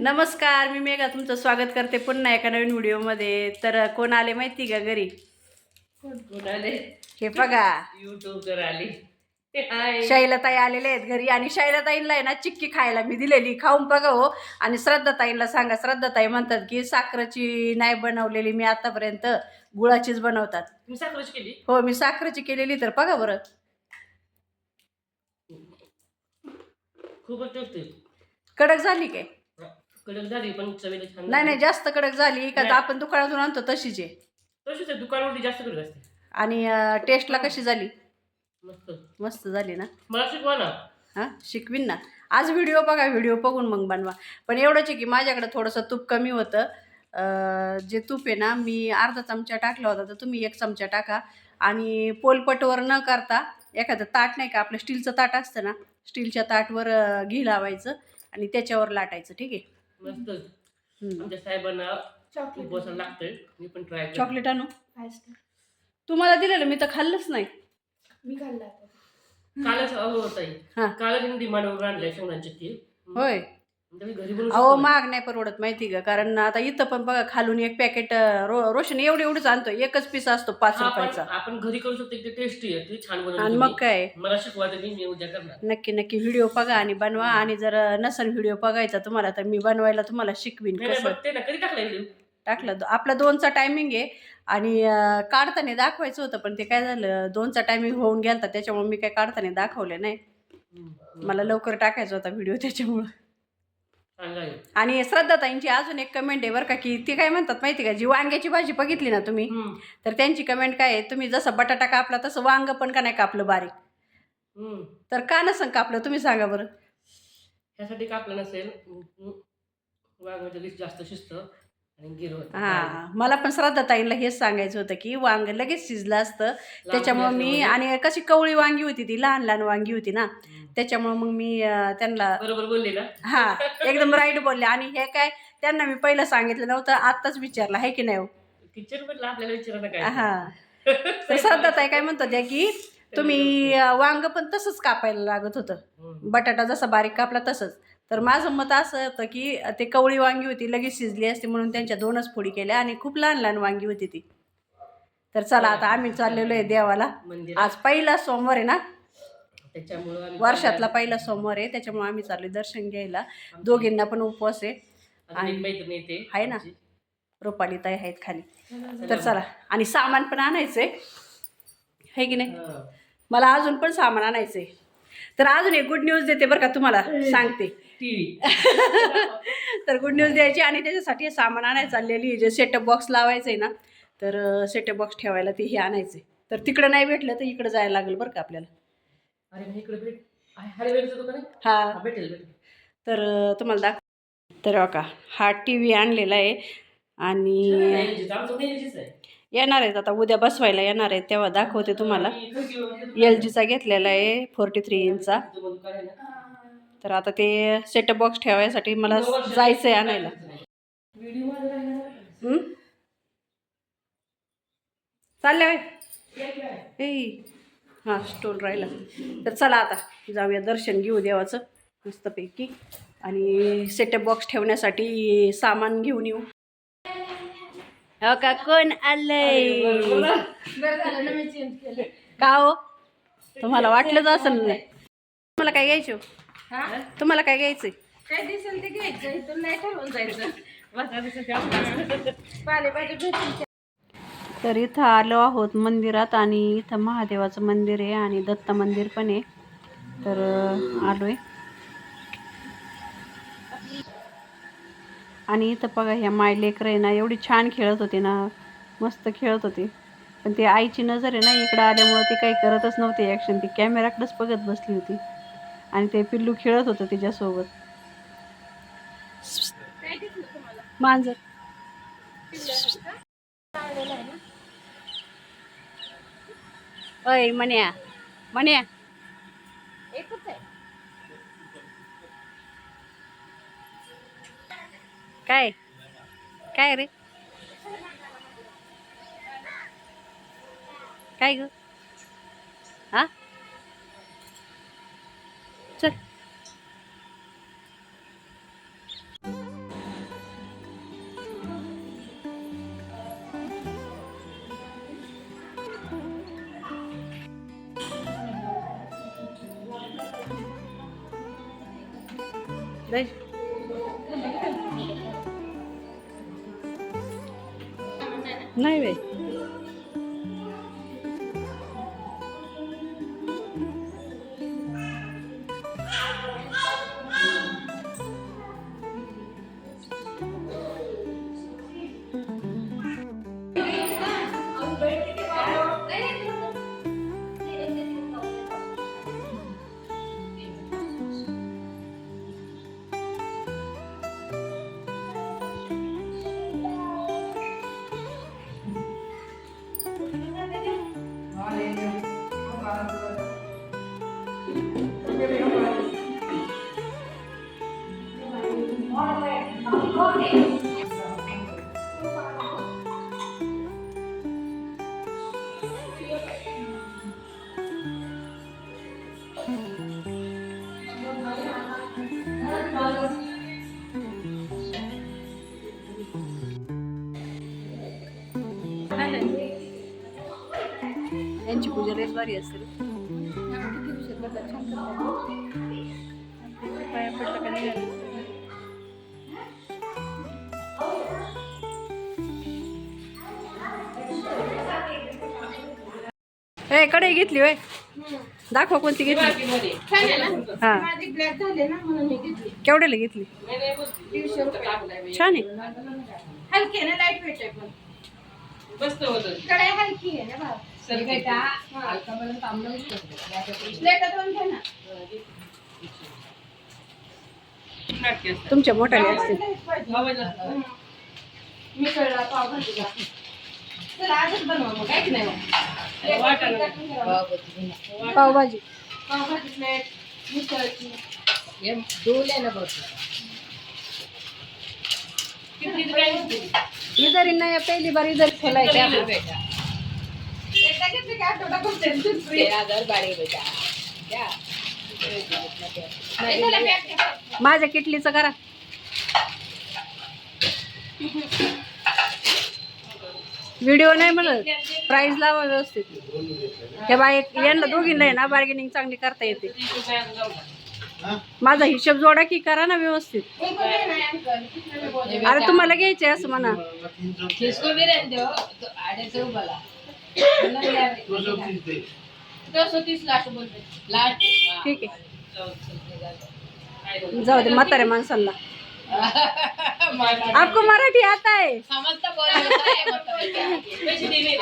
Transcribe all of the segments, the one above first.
नमस्कार मी मेघा. तुमचं स्वागत करते पुन्हा एका नवीन व्हिडिओमध्ये. तर कोण आले माहिती का घरी? हे बघा. युट्यूब वर आली शैलताई आलेले आहेत घरी. आणि शैलताईंना आहे ना चिक्की खायला मी दिलेली. खाऊन बघा हो. आणि श्रद्धाताईंना सांगा. श्रद्धाताई म्हणतात की साखरेची नाही बनवलेली मी आतापर्यंत. गुळाचीच बनवतात. साखरच केली? हो मी साखरेची केलेली तर बघा बरं. खूपच कडक झाली काय? कडक झाली पण चवीला छान नाही नाही जास्त कडक झाली का नाही. आपण दुकानातून आणतो तशीच आहे. तशीच आहे दुकानावरती जास्त कडक असते. आणि टेस्टला कशी झाली? मस्त. मस्त झाली ना? मला शिकवा ना. हां शिकवीन ना. आज व्हिडिओ बघा व्हिडिओ बघून मग बनवा. पण एवढंच आहे की माझ्याकडे थोडंसं तूप कमी होतं. अं, जे तूप आहे ना मी अर्धा चमचा टाकला होता तर तुम्ही एक चमचा टाका. आणि पोलपटवर न करता एखादं ताट नाही का आपलं स्टीलचं ताट असतं ना स्टीलच्या ताटवर अं, घी लावायचं आणि त्याच्यावर लाटायचं ठीक आहे? मस्त हम्म. आमच्या साहेबांना खूप बसायला लागतंय. मी पण ट्राय चॉकलेट आणू? तुम्हाला दिलेलं मी तर खाल्लंच नाही. मी खाल्ला कालच अहो ताई. हा. कालच मी डिमांडवर आणलंय शेंगदाण्याची ती होय. अहो शकतो ना? महाग नाही परवडत माहिती का? कारण आता इथं पण बघा खालून एक पॅकेट रो रोशन एवढं एवढंच आणतो एकच पीस असतो पाच रुपयाचा. आपण घरी करू शकतो ते टेस्टी आहे ते छान आणि मग. काय? मला शिकवा तुम्ही मी उद्या करणार. नक्की नक्की. व्हिडिओ बघा आणि बनवा. आणि जर नसन व्हिडिओ बघायचा तुम्हाला तर मी बनवायला तुम्हाला शिकवीन कसं. बघते ना. कधी टाकलाय व्हिडिओ टाकलं. दो- आपला दोनचा टायमिंग आहे. आणि काढताना दाखवायचं होतं पण ते काय झालं दोनचा टायमिंग होऊन गेला त्याच्यामुळे मी काय काढताना दाखवले नाही. मला लवकर टाकायचा होता व्हिडिओ त्याच्यामुळं. आणि श्रद्धाताईंची अजून एक कमेंट आहे बरं का की ती काय म्हणतात माहिती का जी वांग्याची भाजी बघितली ना तुम्ही. तर त्यांची कमेंट काय आहे तुम्ही जसं बटाटा कापला तसं वांग पण का नाही कापलं बारीक. तर का नसं कापलं तुम्ही सांगा बरं. ह्यासाठी कापलं नसेल लीस जास्त शिस्त हा मला पण श्रद्धाताईंला हेच सांगायचं होतं की वांग लगेच शिजलं असतं. त्याच्यामुळं मी आणि कशी कवळी वांगी होती ती लहान लहान वांगी होती ना. त्याच्यामुळं मग मी त्यांना बरोबर बोलले ना हा एकदम राईट बोलले. आणि हे काय त्यांना मी पहिलं सांगितलं नव्हतं आत्ताच विचारलं आहे की नाही हो? आपल्याला हा. श्रद्धाताई काय म्हणतात त्या की तुम्ही वांग पण तसंच कापायला लागत होतं. बटाटा जसा बारीक कापला तसंच. तर माझं मत असं होतं की ते कवळी वांगी होती लगेच शिजली असती म्हणून त्यांच्या दोनच फोडी केल्या आणि खूप लहान लहान वांगी होती ती. तर चला आता आम्ही चाललेलो आहे देवाला. आज पहिला सोमवार आहे ना? त्याच्यामुळं वर्षातला पहिला सोमवार आहे त्याच्यामुळे आम्ही चाललो दर्शन घ्यायला. दोघींना पण उपवास आहे. येते. आहे ना? रुपाली ताई आहेत खाली. तर चला. आणि सामान पण आणायचंय. आहे की नाही? हा. मला अजून पण सामान आणायचंय. तर अजून एक गुड न्यूज देते बरं का तुम्हाला. सांगते. तर गुड न्यूज द्यायची आणि त्याच्यासाठी हे सामान आणायचं चाललेली जे सेटअप बॉक्स लावायचं आहे ना तर सेटअप बॉक्स ठेवायला ते हे आणायचं तर तिकडं नाही भेटलं तर इकडं जायला लागेल बरं का आपल्याला. अरे इकडे हा. भेटेल तर तुम्हाला दाख तर का हा टी व्ही आणलेला आहे आणि. येणार आहेत आता उद्या बसवायला येणार आहेत. तेव्हा दाखवते तुम्हाला. एल जीचा घेतलेला आहे फोर्टी थ्री इंचचा? तर आता ते सेटअप बॉक्स ठेवायसाठी मला जायचं आहे आणायला. हं? चालल्या? ए हां स्टोल राहिला. तर चला आता जाऊया दर्शन घेऊ देवाचं मस्तपैकी. आणि सेटअप बॉक्स ठेवण्यासाठी सामान घेऊन येऊ. हो का? कोण आलंय? का हो? तुम्हाला वाटलंच असेल. नाही. तुम्हाला काय घ्यायचं? हो? तुम्हाला काय घ्यायचंय? काय दिसेल ते घ्यायचं इथून नाही ठरवून जायचं. पालेभाजी भेटून तर इथं आलो आहोत मंदिरात आणि इथं महादेवाचं मंदिर आहे आणि दत्त मंदिर पण आहे. तर आलो आहे आणि इथं बघा ह्या माय लेकरं आहे ना एवढी छान खेळत होती ना. मस्त खेळत होती. पण ती आईची नजर आहे ना इकडं आल्यामुळं ती काही करतच नव्हती ॲक्शन ती कॅमेराकडेच बघत बसली होती. आणि ते पिल्लू खेळत होतं तिच्यासोबत. मांजर. अय मन्या. मन्या. काय? काय रे? काय ग? नाही बाई यांची पूजा लयच भारी असेल. पाया पडलं का नाही झालं? ए कढई घेतली होय. दाखवा कोणती घेतली. हा. माझी ब्लॅक झाले ना म्हणून मी घेतली केवढ्याला घेतली. छान आहे. हलकी आहे ना लाइट वेट आहे पण हलकी आहे ना सर प्लेटा दोन घे ना नाटकी असतात. तुमच्या मोठ्याने असतील लयच पाहिजे. आवाज असतो. हं. मिसळला पावभाजीला चला आजच बनवा मग काय की नाही मग वाटाणा. टाकून घ्या. पावभाजी पावभाजी प्लेट मिसळची किती काय असते? इधर ही नहीं पहली बार इधर खोला है क्या एकदा की आठवडा pack करा. माझ्या किटलीचं करा व्हिडिओ नाही म्हणत प्राईज लावा व्यवस्थित हे बाई यांना दोघींना आहे ना बार्गेनिंग चांगली करता येते माझा हिशोब जोडा की करा ना व्यवस्थित नाही अंकल. अरे तुम्हाला घ्यायचे असं म्हणा दो सौ तीस लाख बोलते ठीक आहे. जाऊ, दे म्हाताऱ्या माणसांना. आपको मराठी आता है पैसे दे नाही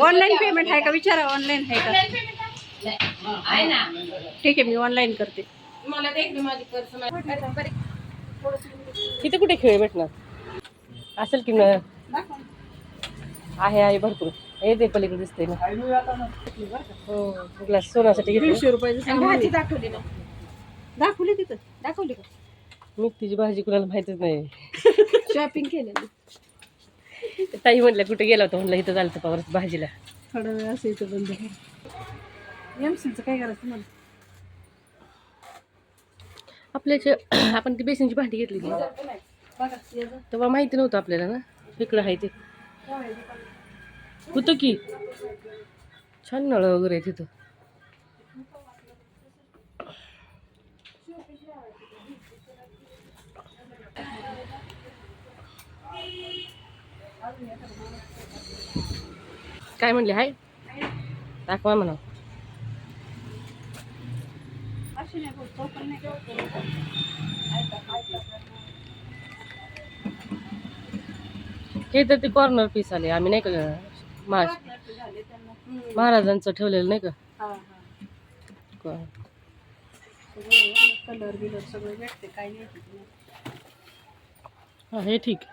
ऑनलाईन पेमेंट आहे का? विचारा ऑनलाईन आहे का? आहे? ठीक आहे मी ऑनलाईन करते. मला किती कुठे खेळ भेटणार? असेल की न आहे आहे भरपूर. हे ते पलीकडे दिसते ना. हो घेतली. दीडशे रुपयाचं. दाखवली ना. दाखवली तिथं. दाखवली का? मेथीची भाजी कुणाला माहितच नाही. शॉपिंग केलेली. ताई म्हटलं कुठे गेला होता? म्हणलं इथं झालं पावर भाजीला. थोडा वेळ असं इथं बंद एम सीचं काय करायचं तुम्हाला? आपल्याच्या आपण ती बेसनची भांडी घेतली. तेव्हा माहिती नव्हतं आपल्याला ना? इकडं आहे ते. होतं की? छान नळ वगैरे तिथं. काय म्हणले? हाय. दाखवा म्हणा अशी नाही बोलत, चौपन नाही बोलत. हे तर ते कॉर्नर पीस आले आम्ही नाही का महाराज. महाराजांचं ठेवलेलं नाही का हा, हा. कलर बिलर सगळं भेटते नाही. हा ठीक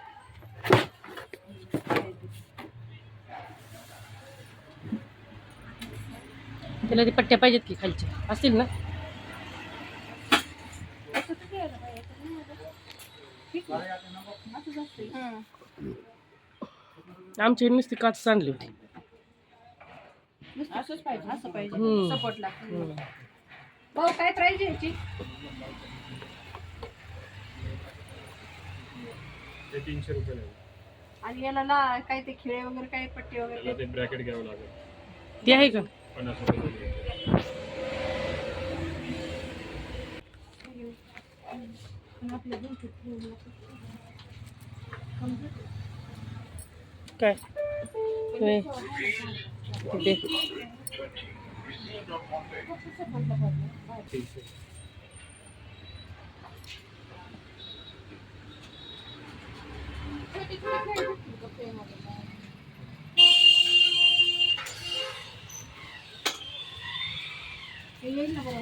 त्याला ते पट्ट्या पाहिजेत की खालच्या असतील ना. ठीक. आमची नुसती काच सांडली होती. असंच पाहिजे असं पाहिजे. सपोर्ट काय आणि याला ना काय ते खिळे वगैरे काय पट्टी वगैरे? ते ब्रॅकेट घ्यावं लागेल. आहे का? पन्नास रुपये काय होय. दे. तीनशे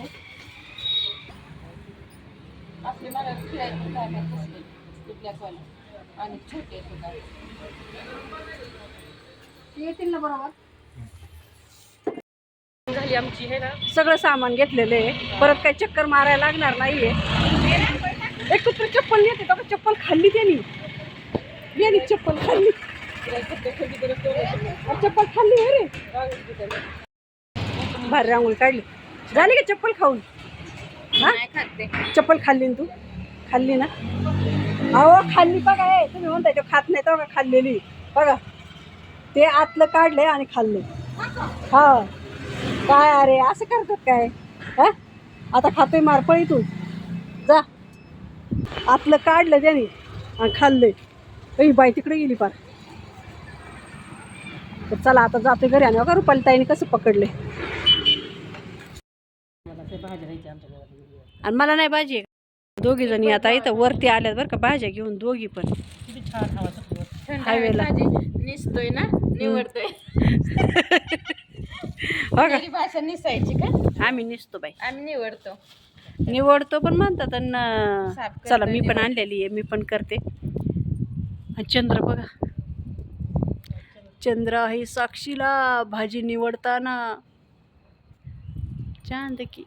आपले मला खेळायचे आणि छोटे. येतील ना बरोबर? झाली आमची ना? सगळं सामान घेतलेलं आहे. परत काही चक्कर मारायला लागणार नाहीये. एक कुत्र चप्पल नेते का चप्पल खाल्ली त्यांनी. यांनी चप्पल खाल्ली. चप्पल खाल्ली रे. भारी रांगोळी काढली. झाली का चप्पल खाऊन? हा. चप्पल खाल्ली तू? खाल्ली ना? अहो खाल्ली बघा हे तुम्ही म्हणताय तो खात नाही तर बघा खाल्लेली. बघा ते आतलं काढलंय आणि खाल्ले हा. काय अरे असं करतात काय? हा? आता खातोय मारपळ इथून जा. आतलं काढलं त्याने आणि खाल्लंय. ही बाई तिकडे गेली पार. तर चला आता जातोय घरी आणि बघा रुपाली ताईने कसं पकडले ते आणि मला नाही भाजी आहे. दोघी जणी आता इथं वरती आल्यात बरं का भाज्या घेऊन दोघी पण. हायवेला. निसतोय ना निवडतोय. भाषा निसायची का? आम्ही निसतो बाई. आम्ही निवडतो. निवडतो पण म्हणतात चला मी पण. आणलेली आहे मी पण करते. चंद्र बघा. चंद्र आहे साक्षीला भाजी निवडताना. छान की.